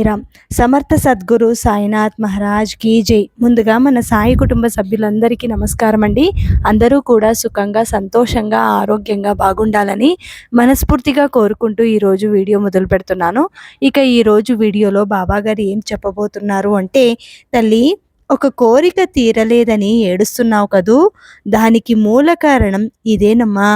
సాయిరామ్ సమర్థ సద్గురు సాయినాథ్ మహారాజ్ కీ జై. ముందుగా మన సాయి కుటుంబ సభ్యులందరికీ నమస్కారం అండి. అందరూ కూడా సుఖంగా సంతోషంగా ఆరోగ్యంగా బాగుండాలని మనస్ఫూర్తిగా కోరుకుంటూ ఈరోజు వీడియో మొదలు పెడుతున్నాను. ఇక ఈరోజు వీడియోలో బాబా గారు ఏం చెప్పబోతున్నారు అంటే తల్లి ఒక కోరిక తీరలేదని ఏడుస్తున్నావు కదూ. దానికి మూల కారణం ఇదేనమ్మా.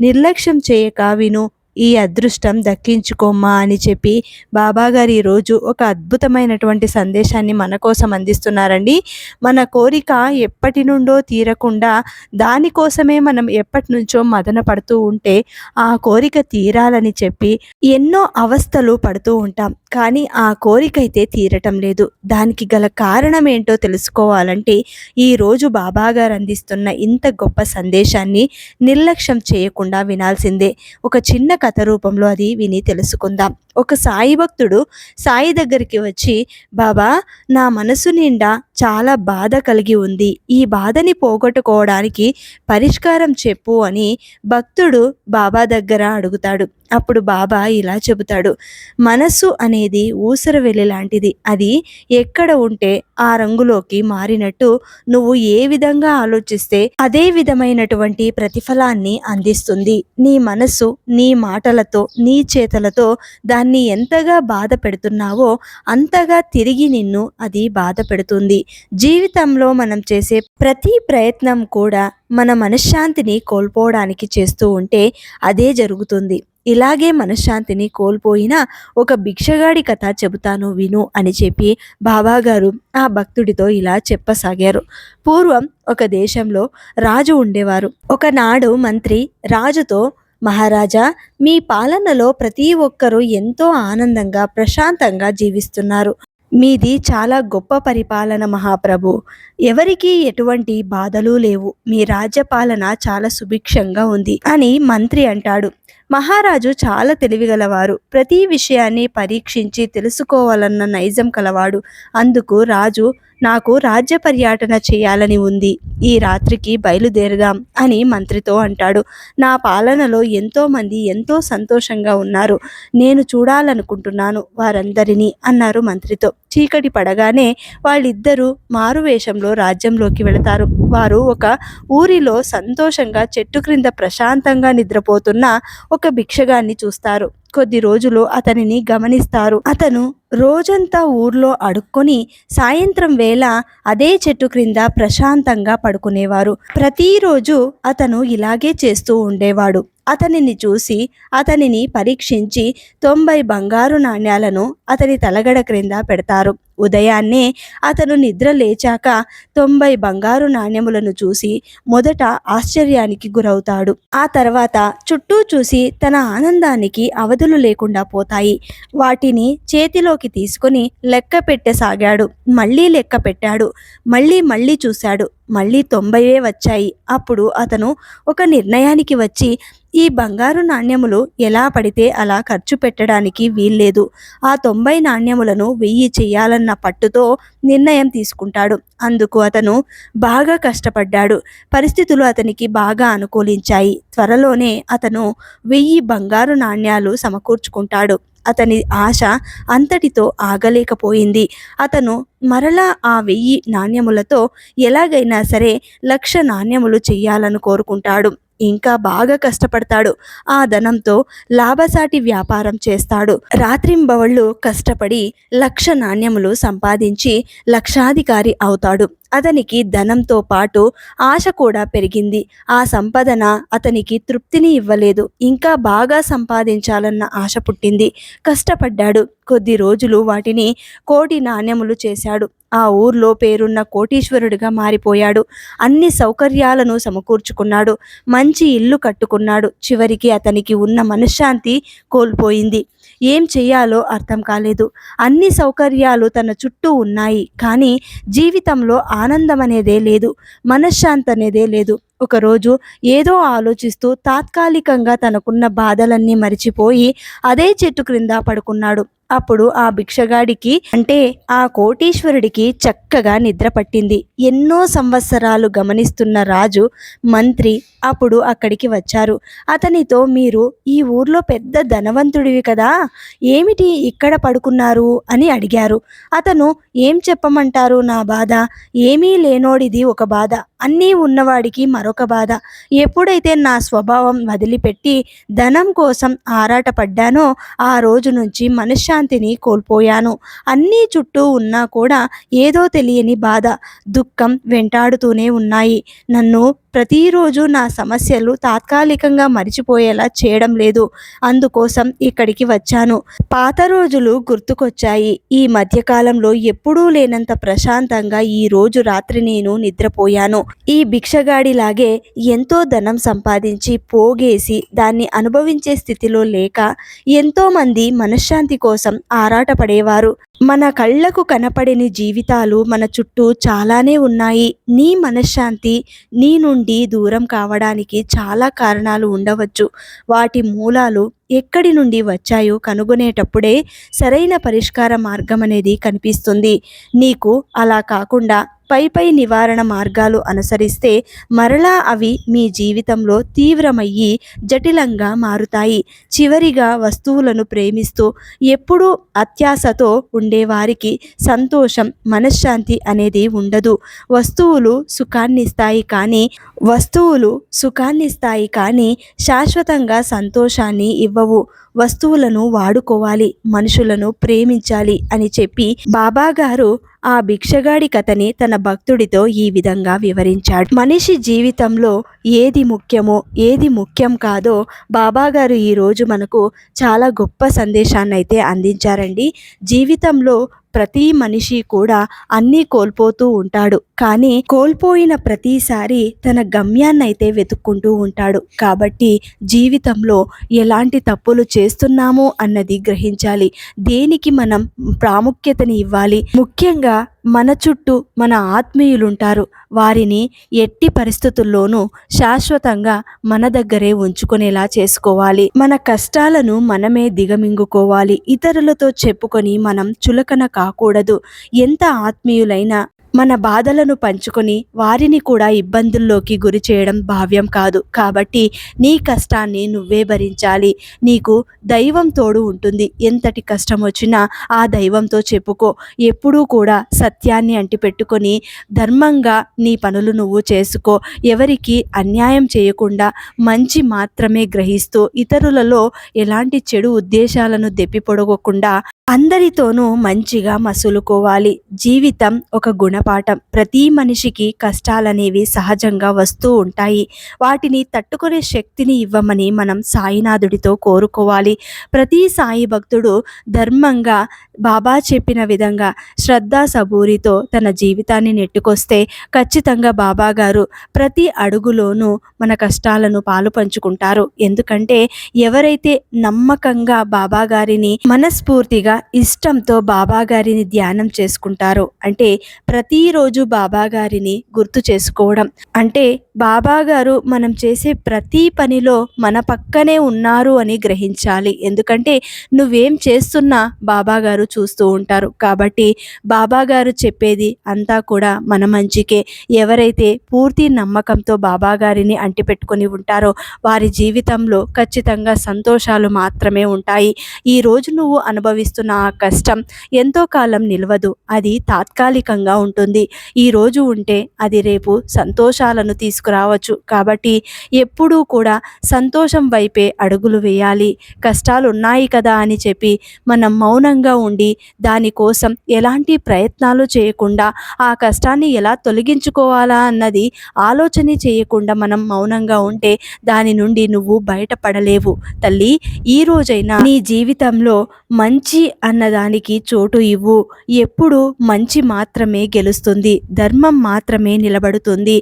నిర్లక్ష్యం చేయక విను. ఈ అదృష్టం దక్కించుకోమ్మా అని చెప్పి బాబాగారు ఈరోజు ఒక అద్భుతమైనటువంటి సందేశాన్ని మన కోసం అందిస్తున్నారండి. మన కోరిక ఎప్పటి నుండో తీరకుండా దానికోసమే మనం ఎప్పటి నుంచో మదన పడుతూ ఉంటే ఆ కోరిక తీరాలని చెప్పి ఎన్నో అవస్థలు పడుతూ ఉంటాం. కానీ ఆ కోరికైతే తీరటం లేదు. దానికి గల కారణం ఏంటో తెలుసుకోవాలంటే ఈరోజు బాబాగారు అందిస్తున్న ఇంత గొప్ప సందేశాన్ని నిర్లక్ష్యం చేయకుండా వినాల్సిందే. ఒక చిన్న కథ రూపంలో అది విని తెలుసుకుందాం. ఒక సాయి భక్తుడు సాయి దగ్గరికి వచ్చి బాబా నా మనసు నిండా చాలా బాధ కలిగి ఉంది. ఈ బాధని పోగొట్టుకోవడానికి పరిష్కారం చెప్పు అని భక్తుడు బాబా దగ్గర అడుగుతాడు. అప్పుడు బాబా ఇలా చెబుతాడు. మనస్సు అనేది ఊసర వెళ్ళి లాంటిది. అది ఎక్కడ ఉంటే ఆ రంగులోకి మారినట్టు నువ్వు ఏ విధంగా ఆలోచిస్తే అదే విధమైనటువంటి ప్రతిఫలాన్ని అందిస్తుంది. నీ మనస్సు నీ మాటలతో నీ చేతలతో దాన్ని ఎంతగా బాధ పెడుతున్నావో అంతగా తిరిగి నిన్ను అది బాధ పెడుతుంది. జీవితంలో మనం చేసే ప్రతి ప్రయత్నం కూడా మన మనశ్శాంతిని కోల్పోవడానికి చేస్తూ ఉంటే అదే జరుగుతుంది. ఇలాగే మనశ్శాంతిని కోల్పోయిన ఒక భిక్షగాడి కథ చెబుతాను విను అని చెప్పి బాబాగారు ఆ భక్తుడితో ఇలా చెప్పసాగారు. పూర్వం ఒక దేశంలో రాజు ఉండేవారు. ఒకనాడు మంత్రి రాజుతో మహారాజా మీ పాలనలో ప్రతి ఒక్కరూ ఎంతో ఆనందంగా ప్రశాంతంగా జీవిస్తున్నారు. మీది చాలా గొప్ప పరిపాలన మహాప్రభు. ఎవరికి ఎటువంటి బాధలు లేవు. మీ రాజ్యపాలన చాలా సుభిక్షంగా ఉంది అని మంత్రి అంటాడు. మహారాజు చాలా తెలివిగలవారు. ప్రతి విషయాన్ని పరీక్షించి తెలుసుకోవాలన్న నైజం కలవాడు. అందుకు రాజు నాకు రాజ్య పర్యటన చేయాలని ఉంది. ఈ రాత్రికి బయలుదేరదాం అని మంత్రితో అంటాడు. నా పాలనలో ఎంతోమంది ఎంతో సంతోషంగా ఉన్నారు. నేను చూడాలనుకుంటున్నాను వారందరినీ అన్నారు మంత్రితో. చీకటి పడగానే వాళ్ళిద్దరూ మారువేషంలో రాజ్యంలోకి వెళతారు. వారు ఒక ఊరిలో సంతోషంగా చెట్టు క్రింద ప్రశాంతంగా నిద్రపోతున్న ఒక భిక్షగాన్ని చూస్తారు. కొద్ది రోజులు అతనిని గమనిస్తారు. అతను రోజంతా ఊర్లో అడుక్కొని సాయంత్రం వేళ అదే చెట్టు క్రింద ప్రశాంతంగా పడుకునేవారు. ప్రతిరోజు అతను ఇలాగే చేస్తూ ఉండేవాడు. అతనిని చూసి అతనిని పరీక్షించి తొంభై బంగారు నాణ్యాలను అతని తలగడ క్రింద పెడతారు. ఉదయాన్నే అతను నిద్ర లేచాక తొంభై బంగారు నాణ్యములను చూసి మొదట ఆశ్చర్యానికి గురవుతాడు. ఆ తర్వాత చుట్టూ చూసి తన ఆనందానికి అవధులు లేకుండా పోతాయి. వాటిని చేతిలోకి తీసుకుని లెక్క పెట్టసాగాడు. మళ్ళీ లెక్క పెట్టాడు. మళ్ళీ మళ్ళీ చూశాడు. మళ్ళీ తొంభైవే వచ్చాయి. అప్పుడు అతను ఒక నిర్ణయానికి వచ్చి ఈ బంగారు నాణ్యములు ఎలా పడితే అలా ఖర్చు పెట్టడానికి వీల్లేదు. ఆ తొంభై నాణ్యములను వెయ్యి చేయాలన్న పట్టుతో నిర్ణయం తీసుకుంటాడు. అందుకు అతను బాగా కష్టపడ్డాడు. పరిస్థితులు అతనికి బాగా అనుకూలించాయి. త్వరలోనే అతను వెయ్యి బంగారు నాణ్యాలు సమకూర్చుకుంటాడు. అతని ఆశ అంతటితో ఆగలేకపోయింది. అతను మరలా ఆ వెయ్యి నాణ్యములతో ఎలాగైనా సరే లక్ష నాణ్యములు చెయ్యాలని కోరుకుంటాడు. ఇంకా బాగా కష్టపడతాడు. ఆ ధనంతో లాభసాటి వ్యాపారం చేస్తాడు. రాత్రింబవళ్ళు కష్టపడి లక్ష నాణ్యములు సంపాదించి లక్షాధికారి అవుతాడు. అతనికి ధనంతో పాటు ఆశ కూడా పెరిగింది. ఆ సంపదన అతనికి తృప్తిని ఇవ్వలేదు. ఇంకా బాగా సంపాదించాలన్న ఆశ పుట్టింది. కష్టపడ్డాడు. కొద్ది రోజులు వాటిని కోటి నాణ్యములు చేశాడు. ఆ ఊర్లో పేరున్న కోటీశ్వరుడిగా మారిపోయాడు. అన్ని సౌకర్యాలను సమకూర్చుకున్నాడు. మంచి ఇల్లు కట్టుకున్నాడు. చివరికి అతనికి ఉన్న మనశ్శాంతి కోల్పోయింది. ఏం చేయాలో అర్థం కాలేదు. అన్ని సౌకర్యాలు తన చుట్టూ ఉన్నాయి. కానీ జీవితంలో ఆనందం అనేదే లేదు. మనశ్శాంతి అనేదే లేదు. ఒకరోజు ఏదో ఆలోచిస్తూ తాత్కాలికంగా తనకున్న బాధలన్నీ మరిచిపోయి అదే చెట్టు క్రింద పడుకున్నాడు. అప్పుడు ఆ భిక్షగాడికి అంటే ఆ కోటీశ్వరుడికి చక్కగా నిద్ర పట్టింది. ఎన్నో సంవత్సరాలు గమనిస్తున్న రాజు మంత్రి అప్పుడు అక్కడికి వచ్చారు. అతనితో మీరు ఈ ఊర్లో పెద్ద ధనవంతుడివి కదా ఏమిటి ఇక్కడ పడుకున్నారు? అని అడిగారు. అతను ఏం చెప్పమంటారు నా బాధ? ఏమీ లేనోడిది ఒక బాధ. అన్నీ ఉన్నవాడికి మరొక బాధ. ఎప్పుడైతే నా స్వభావం వదిలిపెట్టి ధనం కోసం ఆరాటపడ్డానో ఆ రోజు నుంచి మనశ్శాంతిని కోల్పోయాను. అన్నీ చుట్టూ ఉన్నా కూడా ఏదో తెలియని బాధ దుఃఖం వెంటాడుతూనే ఉన్నాయి. నన్ను ప్రతిరోజు నా సమస్యలు తాత్కాలికంగా మరిచిపోయేలా చేయడం లేదు. అందుకోసం ఇక్కడికి వచ్చాను. పాత రోజులు గుర్తుకొచ్చాయి. ఈ మధ్యకాలంలో ఎప్పుడూ లేనంత ప్రశాంతంగా ఈ రోజు రాత్రి నేను నిద్రపోయాను. ఈ భిక్షగాడిలాగే ఎంతో ధనం సంపాదించి పోగేసి దాన్ని అనుభవించే స్థితిలో లేక ఎంతోమంది మనశ్శాంతి కోసం ఆరాటపడేవారు. మన కళ్ళకు కనపడని జీవితాలు మన చుట్టూ చాలానే ఉన్నాయి. నీ మనశ్శాంతి నీ నుండి దూరం కావడానికి చాలా కారణాలు ఉండవచ్చు. వాటి మూలాలు ఎక్కడి నుండి వచ్చాయో కనుగొనేటప్పుడే సరైన పరిష్కార మార్గం అనేది కనిపిస్తుంది. నీకు అలా కాకుండా పై పై నివారణ మార్గాలు అనుసరిస్తే మరలా అవి మీ జీవితంలో తీవ్రమయ్యి జటిలంగా మారుతాయి. చివరిగా వస్తువులను ప్రేమిస్తూ ఎప్పుడూ అత్యాశతో ఉండేవారికి సంతోషం మనశ్శాంతి అనేది ఉండదు. వస్తువులు సుఖాన్నిస్తాయి కానీ వస్తువులు సుఖాన్నిస్తాయి కానీ శాశ్వతంగా సంతోషాన్ని ఇవ్వవు. వస్తువులను వాడుకోవాలి మనుషులను ప్రేమించాలి అని చెప్పి బాబాగారు ఆ భిక్షగాడి కథని తన భక్తుడితో ఈ విధంగా వివరించాడు. మనిషి జీవితంలో ఏది ముఖ్యమో ఏది ముఖ్యం కాదో బాబాగారు ఈరోజు మనకు చాలా గొప్ప సందేశాన్ని అయితే అందించారండి. జీవితంలో ప్రతి మనిషి కూడా అన్నీ కోల్పోతూ ఉంటాడు. కానీ కోల్పోయిన ప్రతిసారి తన గమ్యాన్ని అయితే వెతుక్కుంటూ ఉంటాడు. కాబట్టి జీవితంలో ఎలాంటి తప్పులు చేస్తున్నామో అన్నది గ్రహించాలి. దేనికి మనం ప్రాముఖ్యతని ఇవ్వాలి? ముఖ్యంగా మన చుట్టూ మన ఆత్మీయులుంటారు. వారిని ఎట్టి పరిస్థితుల్లోనూ శాశ్వతంగా మన దగ్గరే ఉంచుకునేలా చేసుకోవాలి. మన కష్టాలను మనమే దిగమింగుకోవాలి. ఇతరులతో చెప్పుకొని మనం చులకన కాకూడదు. ఎంత ఆత్మీయులైనా మన బాధలను పంచుకొని వారిని కూడా ఇబ్బందుల్లోకి గురి చేయడం భావ్యం కాదు. కాబట్టి నీ కష్టాన్ని నువ్వే భరించాలి. నీకు దైవం తోడు ఉంటుంది. ఎంతటి కష్టం వచ్చినా ఆ దైవంతో చెప్పుకో. ఎప్పుడూ కూడా సత్యాన్ని అంటిపెట్టుకొని ధర్మంగా నీ పనులు నువ్వు చేసుకో. ఎవరికి అన్యాయం చేయకుండా మంచి మాత్రమే గ్రహిస్తూ ఇతరులలో ఎలాంటి చెడు ఉద్దేశాలను దెప్పిపొడగకుండా అందరితోనూ మంచిగా మసులుకోవాలి. జీవితం ఒక గుణపాఠం. ప్రతి మనిషికి కష్టాలనేవి సహజంగా వస్తూ ఉంటాయి. వాటిని తట్టుకునే శక్తిని ఇవ్వమని మనం సాయినాథుడితో కోరుకోవాలి. ప్రతి సాయి భక్తుడు ధర్మంగా బాబా చెప్పిన విధంగా శ్రద్ధ సబూరితో తన జీవితాన్ని నెట్టుకొస్తే ఖచ్చితంగా బాబా గారు ప్రతి అడుగులోనూ మన కష్టాలను పాలు పంచుకుంటారు. ఎందుకంటే ఎవరైతే నమ్మకంగా బాబా గారిని మనస్ఫూర్తిగా ఇష్టంతో బాబాగారిని ధ్యానం చేసుకుంటారు. అంటే ప్రతిరోజు బాబాగారిని గుర్తు చేసుకోవడం. అంటే బాబాగారు మనం చేసే ప్రతి పనిలో మన పక్కనే ఉన్నారు అని గ్రహించాలి. ఎందుకంటే నువ్వేం చేస్తున్నా బాబాగారు చూస్తూ ఉంటారు. కాబట్టి బాబాగారు చెప్పేది అంతా కూడా మన మంచికే. ఎవరైతే పూర్తి నమ్మకంతో బాబాగారిని అంటిపెట్టుకుని అంటిపెట్టుకొని ఉంటారో వారి జీవితంలో ఖచ్చితంగా సంతోషాలు మాత్రమే ఉంటాయి. ఈ రోజు నువ్వు అనుభవిస్తున్న ఆ కష్టం ఎంతో కాలం నిలవదు. అది తాత్కాలికంగా ఉంటుంది. ఈ రోజు ఉంటే అది రేపు సంతోషాలను తీసుకురావచ్చు కాబట్టి ఎప్పుడూ కూడా సంతోషం వైపే అడుగులు వేయాలి. కష్టాలు ఉన్నాయి కదా అని చెప్పి మనం మౌనంగా ఉండి దానికోసం ఎలాంటి ప్రయత్నాలు చేయకుండా ఆ కష్టాన్ని ఎలా తొలగించుకోవాలా అన్నది ఆలోచన చేయకుండా మనం మౌనంగా ఉంటే దాని నుండి నువ్వు బయటపడలేవు. తల్లి ఈ రోజైనా నీ జీవితంలో మంచి అన్నదానికి చోటు ఇవ్వు. ఎప్పుడు మంచి మాత్రమే గెలుస్తుంది. ధర్మం మాత్రమే నిలబడుతుంది.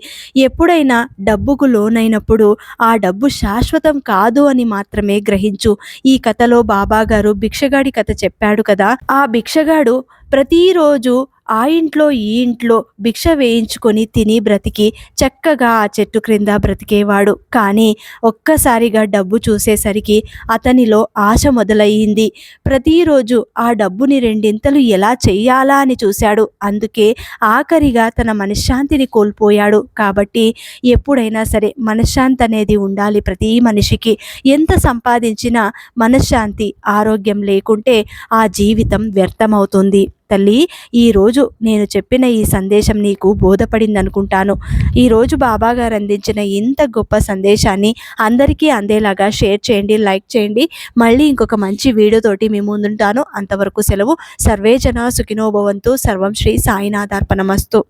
ఎప్పుడైనా డబ్బుకు లోనైనప్పుడు ఆ డబ్బు శాశ్వతం కాదు అని మాత్రమే గ్రహించు. ఈ కథలో బాబాగారు భిక్షగాడి కథ చెప్పాడు కదా. ఆ భిక్షగాడు ప్రతిరోజు ఆ ఇంట్లో ఈ ఇంట్లో భిక్ష వేయించుకొని తిని బ్రతికి చక్కగా ఆ చెట్టు క్రింద బ్రతికేవాడు. కానీ ఒక్కసారిగా డబ్బు చూసేసరికి అతనిలో ఆశ మొదలయ్యింది. ప్రతిరోజు ఆ డబ్బుని రెండింతలు ఎలా చెయ్యాలా అని చూశాడు. అందుకే ఆఖరిగా తన మనశ్శాంతిని కోల్పోయాడు. కాబట్టి ఎప్పుడైనా సరే మనశ్శాంతి అనేది ఉండాలి ప్రతి మనిషికి. ఎంత సంపాదించినా మనశ్శాంతి ఆరోగ్యం లేకుంటే ఆ జీవితం వ్యర్థమవుతుంది. తల్లి ఈరోజు నేను చెప్పిన ఈ సందేశం నీకు బోధపడింది అనుకుంటాను ఈరోజు బాబా గారు అందించిన ఇంత గొప్ప సందేశాన్ని అందరికీ అందేలాగా షేర్ చేయండి లైక్ చేయండి. మళ్ళీ ఇంకొక మంచి వీడియోతోటి మీ ముందుంటాను. అంతవరకు సెలవు. సర్వేజన సుఖినోభవంతు సర్వం శ్రీ సాయినాథార్పణమస్తు.